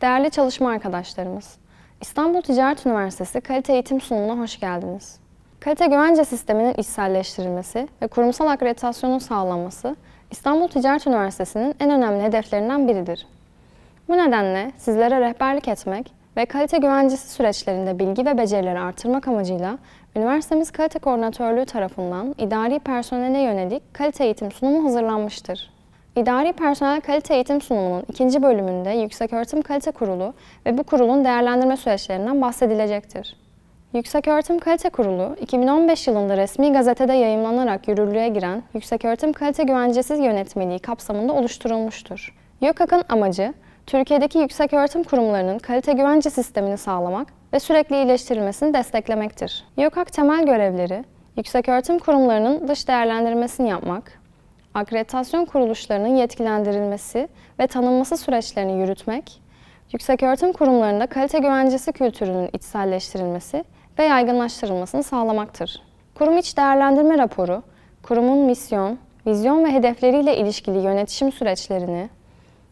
Değerli çalışma arkadaşlarımız, İstanbul Ticaret Üniversitesi Kalite Eğitim Sunumu'na hoş geldiniz. Kalite güvence sisteminin içselleştirilmesi ve kurumsal akreditasyonun sağlanması İstanbul Ticaret Üniversitesi'nin en önemli hedeflerinden biridir. Bu nedenle sizlere rehberlik etmek ve kalite güvencesi süreçlerinde bilgi ve becerileri artırmak amacıyla üniversitemiz kalite koordinatörlüğü tarafından idari personele yönelik kalite eğitim sunumu hazırlanmıştır. İdari Personel Kalite Eğitim Sunumu'nun ikinci bölümünde Yükseköğretim Kalite Kurulu ve bu kurulun değerlendirme süreçlerinden bahsedilecektir. Yükseköğretim Kalite Kurulu, 2015 yılında resmi gazetede yayımlanarak yürürlüğe giren Yükseköğretim Kalite Güvencesi Yönetmeliği kapsamında oluşturulmuştur. YÖKAK'ın amacı, Türkiye'deki yükseköğretim kurumlarının kalite güvence sistemini sağlamak ve sürekli iyileştirilmesini desteklemektir. YÖKAK temel görevleri, yükseköğretim kurumlarının dış değerlendirmesini yapmak, akreditasyon kuruluşlarının yetkilendirilmesi ve tanınması süreçlerini yürütmek, yükseköğretim kurumlarında kalite güvencesi kültürünün içselleştirilmesi ve yaygınlaştırılmasını sağlamaktır. Kurum iç değerlendirme raporu, kurumun misyon, vizyon ve hedefleriyle ilişkili yönetişim süreçlerini,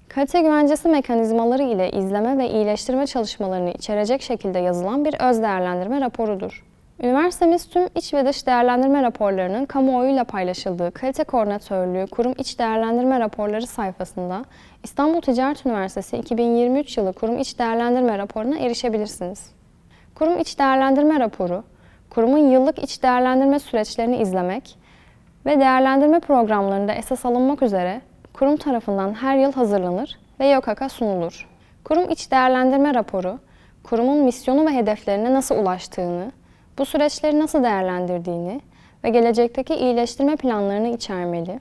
kalite güvencesi mekanizmaları ile izleme ve iyileştirme çalışmalarını içerecek şekilde yazılan bir öz değerlendirme raporudur. Üniversitemiz tüm iç ve dış değerlendirme raporlarının kamuoyuyla paylaşıldığı Kalite Koordinatörlüğü Kurum İç Değerlendirme Raporları sayfasında İstanbul Ticaret Üniversitesi 2023 yılı Kurum İç Değerlendirme raporuna erişebilirsiniz. Kurum İç Değerlendirme raporu, kurumun yıllık iç değerlendirme süreçlerini izlemek ve değerlendirme programlarında esas alınmak üzere kurum tarafından her yıl hazırlanır ve YÖKAK'a sunulur. Kurum İç Değerlendirme raporu, kurumun misyonu ve hedeflerine nasıl ulaştığını, bu süreçleri nasıl değerlendirdiğini ve gelecekteki iyileştirme planlarını içermeli.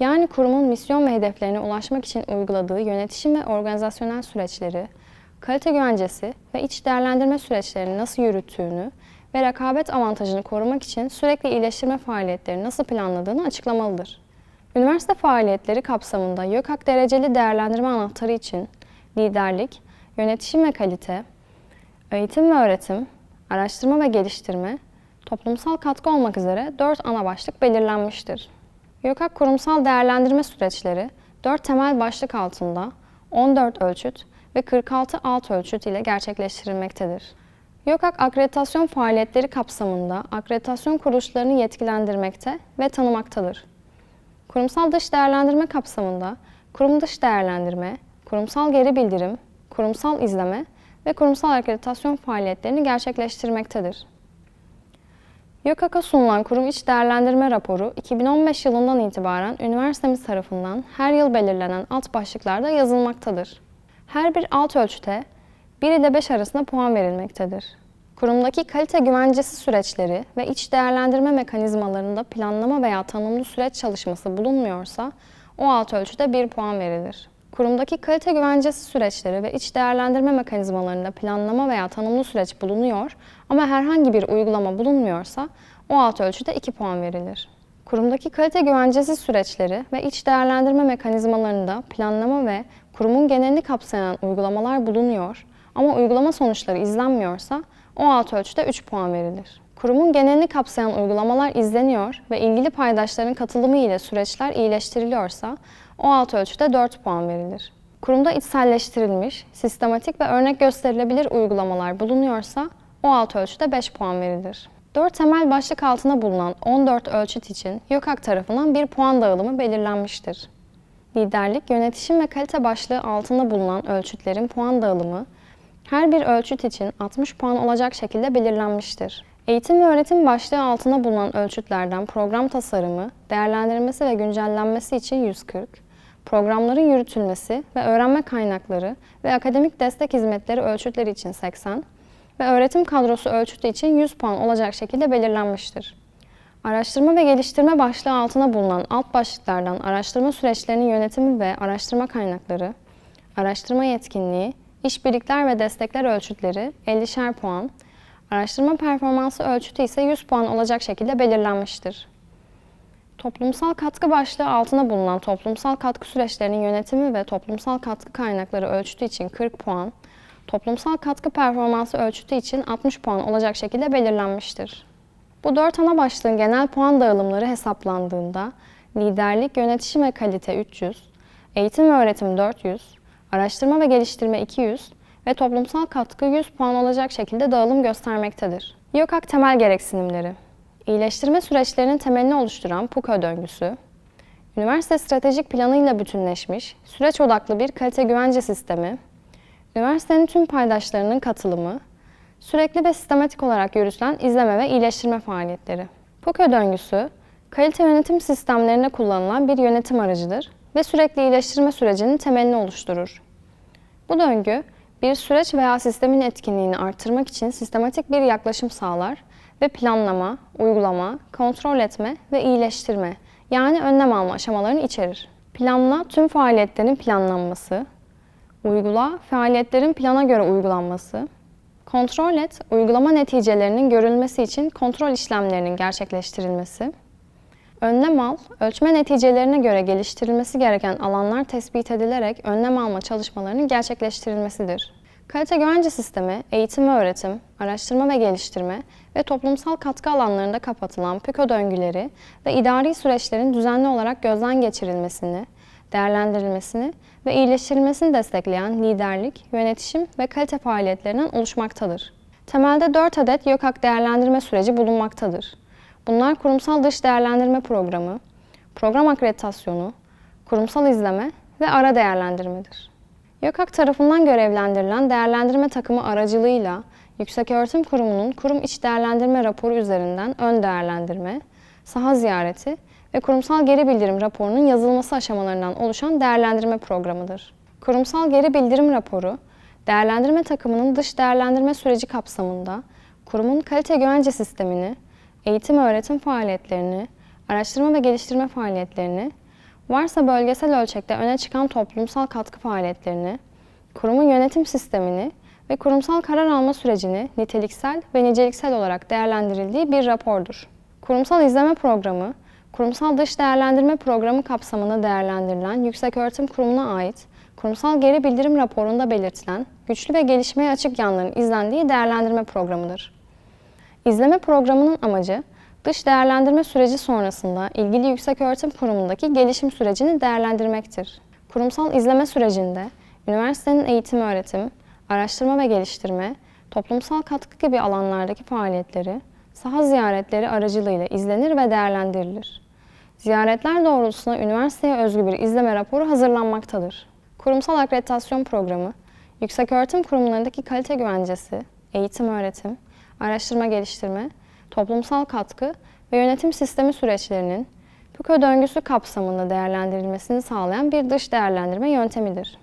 Yani kurumun misyon ve hedeflerine ulaşmak için uyguladığı yönetişim ve organizasyonel süreçleri, kalite güvencesi ve iç değerlendirme süreçlerini nasıl yürüttüğünü ve rekabet avantajını korumak için sürekli iyileştirme faaliyetleri nasıl planladığını açıklamalıdır. Üniversite faaliyetleri kapsamında YÖKAK dereceli değerlendirme anahtarı için liderlik, yönetişim ve kalite, eğitim ve öğretim, araştırma ve geliştirme, toplumsal katkı olmak üzere 4 ana başlık belirlenmiştir. YÖKAK kurumsal değerlendirme süreçleri 4 temel başlık altında 14 ölçüt ve 46 alt ölçüt ile gerçekleştirilmektedir. YÖKAK akreditasyon faaliyetleri kapsamında akreditasyon kuruluşlarını yetkilendirmekte ve tanımaktadır. Kurumsal dış değerlendirme kapsamında kurum dış değerlendirme, kurumsal geri bildirim, kurumsal izleme ve kurumsal akreditasyon faaliyetlerini gerçekleştirmektedir. YÖKAK'a sunulan kurum iç değerlendirme raporu 2015 yılından itibaren üniversitemiz tarafından her yıl belirlenen alt başlıklarda yazılmaktadır. Her bir alt ölçüte 1 ile 5 arasında puan verilmektedir. Kurumdaki kalite güvencesi süreçleri ve iç değerlendirme mekanizmalarında planlama veya tanımlı süreç çalışması bulunmuyorsa o alt ölçüde 1 puan verilir. Kurumdaki kalite güvencesi süreçleri ve iç değerlendirme mekanizmalarında planlama veya tanımlı süreç bulunuyor ama herhangi bir uygulama bulunmuyorsa o alt ölçüde 2 puan verilir. Kurumdaki kalite güvencesi süreçleri ve iç değerlendirme mekanizmalarında planlama ve kurumun genelini kapsayan uygulamalar bulunuyor ama uygulama sonuçları izlenmiyorsa o alt ölçüde 3 puan verilir. Kurumun genelini kapsayan uygulamalar izleniyor ve ilgili paydaşların katılımı ile süreçler iyileştiriliyorsa o alt ölçüde 4 puan verilir. Kurumda içselleştirilmiş, sistematik ve örnek gösterilebilir uygulamalar bulunuyorsa o alt ölçüde 5 puan verilir. 4 temel başlık altında bulunan 14 ölçüt için YÖKAK tarafından bir puan dağılımı belirlenmiştir. Liderlik, yönetişim ve kalite başlığı altında bulunan ölçütlerin puan dağılımı her bir ölçüt için 60 puan olacak şekilde belirlenmiştir. Eğitim ve öğretim başlığı altında bulunan ölçütlerden program tasarımı, değerlendirilmesi ve güncellenmesi için 140, programların yürütülmesi ve öğrenme kaynakları ve akademik destek hizmetleri ölçütleri için 80 ve öğretim kadrosu ölçütü için 100 puan olacak şekilde belirlenmiştir. Araştırma ve geliştirme başlığı altına bulunan alt başlıklardan araştırma süreçlerinin yönetimi ve araştırma kaynakları, araştırma yetkinliği, işbirlikler ve destekler ölçütleri 50'şer puan, araştırma performansı ölçütü ise 100 puan olacak şekilde belirlenmiştir. Toplumsal katkı başlığı altına bulunan toplumsal katkı süreçlerinin yönetimi ve toplumsal katkı kaynakları ölçütü için 40 puan, toplumsal katkı performansı ölçütü için 60 puan olacak şekilde belirlenmiştir. Bu dört ana başlığın genel puan dağılımları hesaplandığında liderlik, yönetişim ve kalite 300, eğitim ve öğretim 400, araştırma ve geliştirme 200 ve toplumsal katkı 100 puan olacak şekilde dağılım göstermektedir. YÖKAK temel gereksinimleri İyileştirme süreçlerinin temelini oluşturan PUKÖ döngüsü, üniversite stratejik planıyla bütünleşmiş, süreç odaklı bir kalite güvence sistemi, üniversitenin tüm paydaşlarının katılımı, sürekli ve sistematik olarak yürütülen izleme ve iyileştirme faaliyetleri. PUKÖ döngüsü, kalite yönetim sistemlerinde kullanılan bir yönetim aracıdır ve sürekli iyileştirme sürecinin temelini oluşturur. Bu döngü, bir süreç veya sistemin etkinliğini artırmak için sistematik bir yaklaşım sağlar ve planlama, uygulama, kontrol etme ve iyileştirme yani önlem alma aşamalarını içerir. Planla tüm faaliyetlerin planlanması, uygula faaliyetlerin plana göre uygulanması, kontrol et uygulama neticelerinin görülmesi için kontrol işlemlerinin gerçekleştirilmesi, önlem al ölçme neticelerine göre geliştirilmesi gereken alanlar tespit edilerek önlem alma çalışmalarının gerçekleştirilmesidir. Kalite güvence sistemi, eğitim ve öğretim, araştırma ve geliştirme ve toplumsal katkı alanlarında kapatılan PIKO döngüleri ve idari süreçlerin düzenli olarak gözden geçirilmesini, değerlendirilmesini ve iyileştirilmesini destekleyen liderlik, yönetişim ve kalite faaliyetlerinden oluşmaktadır. Temelde 4 adet YÖKAK değerlendirme süreci bulunmaktadır. Bunlar kurumsal dış değerlendirme programı, program akreditasyonu, kurumsal izleme ve ara değerlendirmedir. YÖKAK tarafından görevlendirilen değerlendirme takımı aracılığıyla Yükseköğretim Kurumu'nun kurum iç değerlendirme raporu üzerinden ön değerlendirme, saha ziyareti ve kurumsal geri bildirim raporunun yazılması aşamalarından oluşan değerlendirme programıdır. Kurumsal geri bildirim raporu, değerlendirme takımının dış değerlendirme süreci kapsamında kurumun kalite güvence sistemini, eğitim öğretim faaliyetlerini, araştırma ve geliştirme faaliyetlerini, varsa bölgesel ölçekte öne çıkan toplumsal katkı faaliyetlerini, kurumun yönetim sistemini ve kurumsal karar alma sürecini niteliksel ve niceliksel olarak değerlendirildiği bir rapordur. Kurumsal izleme programı, kurumsal dış değerlendirme programı kapsamında değerlendirilen Yükseköğretim Kurumu'na ait kurumsal geri bildirim raporunda belirtilen güçlü ve gelişmeye açık yanların izlendiği değerlendirme programıdır. İzleme programının amacı, dış değerlendirme süreci sonrasında ilgili yükseköğretim kurumundaki gelişim sürecini değerlendirmektir. Kurumsal izleme sürecinde üniversitenin eğitim öğretim, araştırma ve geliştirme, toplumsal katkı gibi alanlardaki faaliyetleri, saha ziyaretleri aracılığıyla izlenir ve değerlendirilir. Ziyaretler doğrultusunda üniversiteye özgü bir izleme raporu hazırlanmaktadır. Kurumsal akreditasyon programı, yükseköğretim kurumlarındaki kalite güvencesi, eğitim öğretim, araştırma geliştirme, toplumsal katkı ve yönetim sistemi süreçlerinin PUKÖ döngüsü kapsamında değerlendirilmesini sağlayan bir dış değerlendirme yöntemidir.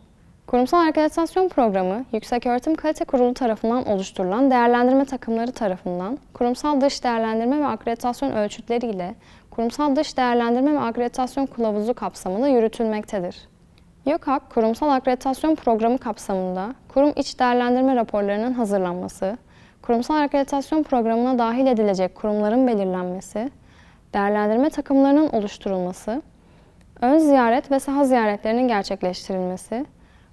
Kurumsal akreditasyon programı, Yükseköğretim Kalite Kurulu tarafından oluşturulan değerlendirme takımları tarafından kurumsal dış değerlendirme ve akreditasyon ölçütleri ile kurumsal dış değerlendirme ve akreditasyon kılavuzu kapsamında yürütülmektedir. YÖKAK, kurumsal akreditasyon programı kapsamında kurum iç değerlendirme raporlarının hazırlanması, kurumsal akreditasyon programına dahil edilecek kurumların belirlenmesi, değerlendirme takımlarının oluşturulması, ön ziyaret ve saha ziyaretlerinin gerçekleştirilmesi,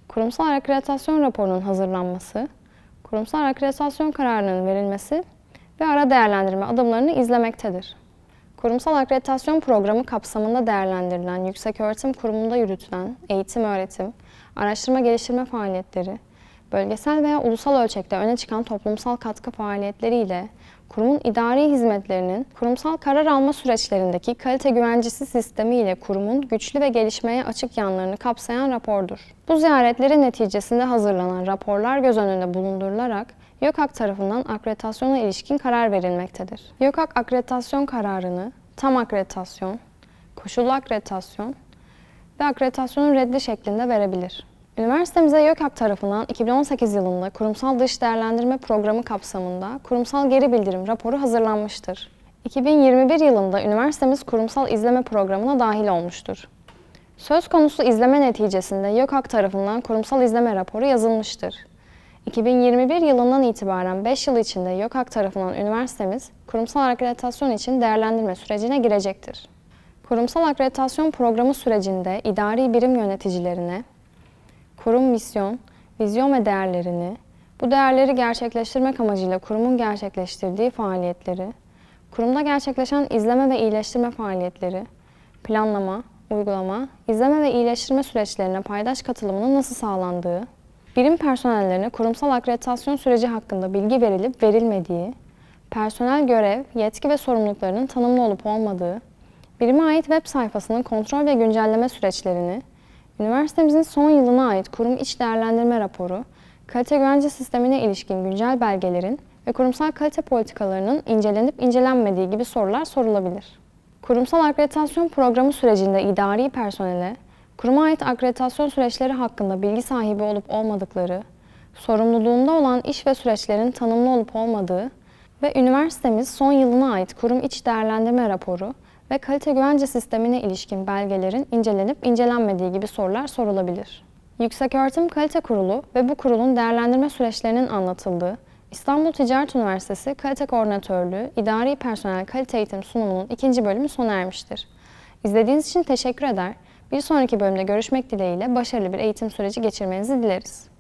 kurumsal akreditasyon raporunun hazırlanması, kurumsal akreditasyon kararının verilmesi ve ara değerlendirme adımlarını izlemektedir. Kurumsal akreditasyon programı kapsamında değerlendirilen yükseköğretim kurumunda yürütülen eğitim öğretim, araştırma geliştirme faaliyetleri, bölgesel veya ulusal ölçekte öne çıkan toplumsal katkı faaliyetleriyle kurumun idari hizmetlerinin kurumsal karar alma süreçlerindeki kalite güvencesi sistemi ile kurumun güçlü ve gelişmeye açık yanlarını kapsayan rapordur. Bu ziyaretlerin neticesinde hazırlanan raporlar göz önünde bulundurularak YÖKAK tarafından akreditasyona ilişkin karar verilmektedir. YÖKAK akreditasyon kararını tam akreditasyon, koşullu akreditasyon ve akreditasyonun reddi şeklinde verebilir. Üniversitemize YÖKAK tarafından 2018 yılında kurumsal dış değerlendirme programı kapsamında kurumsal geri bildirim raporu hazırlanmıştır. 2021 yılında üniversitemiz kurumsal izleme programına dahil olmuştur. Söz konusu izleme neticesinde YÖKAK tarafından kurumsal izleme raporu yazılmıştır. 2021 yılından itibaren 5 yıl içinde YÖKAK tarafından üniversitemiz kurumsal akreditasyon için değerlendirme sürecine girecektir. Kurumsal akreditasyon programı sürecinde idari birim yöneticilerine, kurum misyon, vizyon ve değerlerini, bu değerleri gerçekleştirmek amacıyla kurumun gerçekleştirdiği faaliyetleri, kurumda gerçekleşen izleme ve iyileştirme faaliyetleri, planlama, uygulama, izleme ve iyileştirme süreçlerine paydaş katılımının nasıl sağlandığı, birim personellerine kurumsal akreditasyon süreci hakkında bilgi verilip verilmediği, personel görev, yetki ve sorumluluklarının tanımlı olup olmadığı, birime ait web sayfasının kontrol ve güncelleme süreçlerini, üniversitemizin son yılına ait kurum iç değerlendirme raporu, kalite güvence sistemine ilişkin güncel belgelerin ve kurumsal kalite politikalarının incelenip incelenmediği gibi sorular sorulabilir. Kurumsal akreditasyon programı sürecinde idari personele, kuruma ait akreditasyon süreçleri hakkında bilgi sahibi olup olmadıkları, sorumluluğunda olan iş ve süreçlerin tanımlı olup olmadığı ve üniversitemiz son yılına ait kurum iç değerlendirme raporu ve kalite güvence sistemine ilişkin belgelerin incelenip incelenmediği gibi sorular sorulabilir. Yükseköğretim Kalite Kurulu ve bu kurulun değerlendirme süreçlerinin anlatıldığı İstanbul Ticaret Üniversitesi Kalite Koordinatörlüğü İdari Personel Kalite Eğitim sunumunun ikinci bölümü sona ermiştir. İzlediğiniz için teşekkür eder. Bir sonraki bölümde görüşmek dileğiyle başarılı bir eğitim süreci geçirmenizi dileriz.